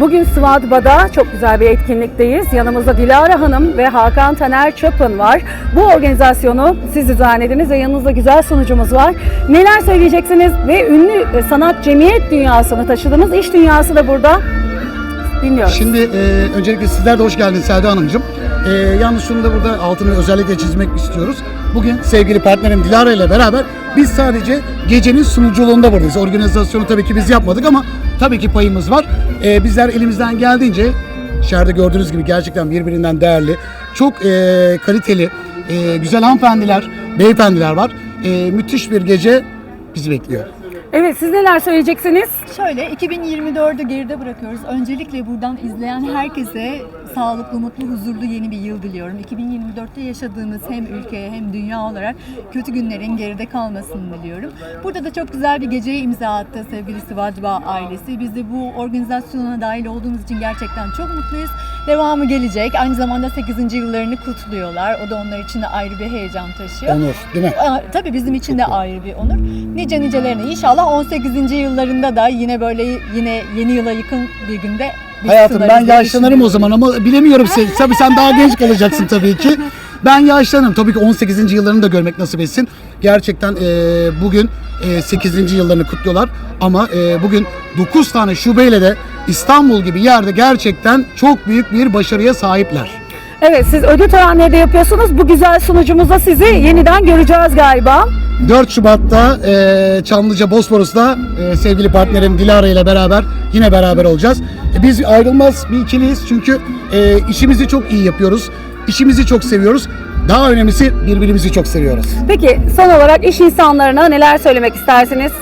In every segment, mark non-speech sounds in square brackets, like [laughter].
Bugün Svadba'da çok güzel bir etkinlikteyiz. Yanımızda Dilara Hanım ve Hakan Taner Çapın var. Bu organizasyonu siz düzenlediniz ve yanınızda güzel sunucumuz var. Neler söyleyeceksiniz ve ünlü sanat cemiyet dünyasını taşıdığımız iş dünyası da burada. Dinliyoruz. Şimdi e, öncelikle sizler de hoş geldiniz Selda Hanımcığım. E, yalnız şunu da burada altını özellikle çizmek istiyoruz. Bugün sevgili partnerim Dilara ile beraber biz sadece gecenin sunuculuğunda buradayız. Organizasyonu tabii ki biz yapmadık ama tabii ki payımız var. E, bizler elimizden geldiğince içeride gördüğünüz gibi gerçekten birbirinden değerli, çok e, kaliteli, e, güzel hanımefendiler, beyefendiler var. E, müthiş bir gece bizi bekliyor. Evet siz neler söyleyeceksiniz? Şöyle 2024'ü geride bırakıyoruz. Öncelikle buradan izleyen herkese sağlıklı, mutlu, huzurlu yeni bir yıl diliyorum. 2024'te yaşadığımız hem ülkeye hem dünya olarak kötü günlerin geride kalmasını diliyorum. Burada da çok güzel bir geceye imza attı sevgili Sivadva ailesi. Biz de bu organizasyona dahil olduğumuz için gerçekten çok mutluyuz. Devamı gelecek. Aynı zamanda 8. yıllarını kutluyorlar. O da onlar için de ayrı bir heyecan taşıyor. Onur değil mi? Aa, Tabii bizim için de ayrı bir onur. Nice nicelerine inşallah 18. yıllarında da yine böyle yine yeni yıla yakın bir günde Hayatım ben yaşlanırım o zaman ama bilemiyorum sen. [laughs] Tabii sen daha genç kalacaksın tabii ki. Ben yaşlanırım. Tabii ki 18. yıllarını da görmek nasip etsin. Gerçekten e, bugün e, 8. yıllarını kutluyorlar. Ama e, bugün 9 tane şubeyle de İstanbul gibi yerde gerçekten çok büyük bir başarıya sahipler. Evet siz ödül törenleri de yapıyorsunuz. Bu güzel sunucumuzda sizi yeniden göreceğiz galiba. 4 Şubat'ta e, Çamlıca Bosporus'ta e, sevgili partnerim Dilara ile beraber yine beraber olacağız. E, biz ayrılmaz bir ikiliyiz çünkü e, işimizi çok iyi yapıyoruz. İşimizi çok seviyoruz. Daha önemlisi birbirimizi çok seviyoruz. Peki son olarak iş insanlarına neler söylemek istersiniz?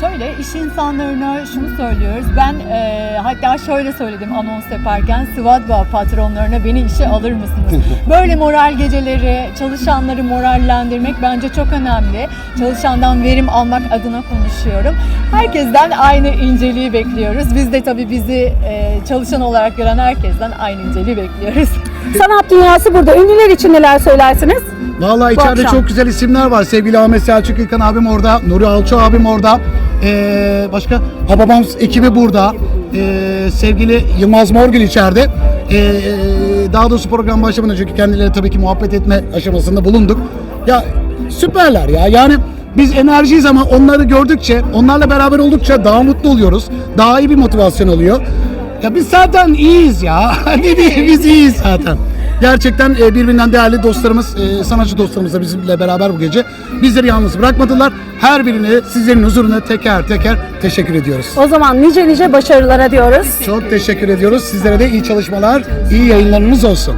Şöyle iş insanlarına şunu söylüyoruz. Ben e, hatta şöyle söyledim anons yaparken Svadva patronlarına beni işe alır mısınız? [laughs] Böyle moral geceleri, çalışanları morallendirmek bence çok önemli. Çalışandan verim almak adına konuşuyorum. Herkesten aynı inceliği bekliyoruz. Biz de tabii bizi e, çalışan olarak gören herkesten aynı inceliği bekliyoruz. [laughs] Sanat dünyası burada. Ünlüler için neler söylersiniz? Vallahi içeride akşam. çok güzel isimler var. Sevgili Ahmet Selçuk İlkan abim orada, Nuri Alço abim orada. Ee, başka Hababam ekibi burada. Ee, sevgili Yılmaz Morgül içeride. Ee, daha doğrusu program başlamadan çünkü kendileriyle tabii ki muhabbet etme aşamasında bulunduk. Ya süperler ya. Yani biz enerjiyiz ama onları gördükçe, onlarla beraber oldukça daha mutlu oluyoruz. Daha iyi bir motivasyon oluyor. Ya biz zaten iyiyiz ya. [laughs] ne diyeyim biz iyiyiz zaten. Gerçekten e, birbirinden değerli dostlarımız, e, sanatçı dostlarımız da bizimle beraber bu gece. Bizleri yalnız bırakmadılar. Her birine sizlerin huzuruna teker teker teşekkür ediyoruz. O zaman nice nice başarılara diyoruz. Çok teşekkür ediyoruz. Sizlere de iyi çalışmalar, iyi yayınlarınız olsun.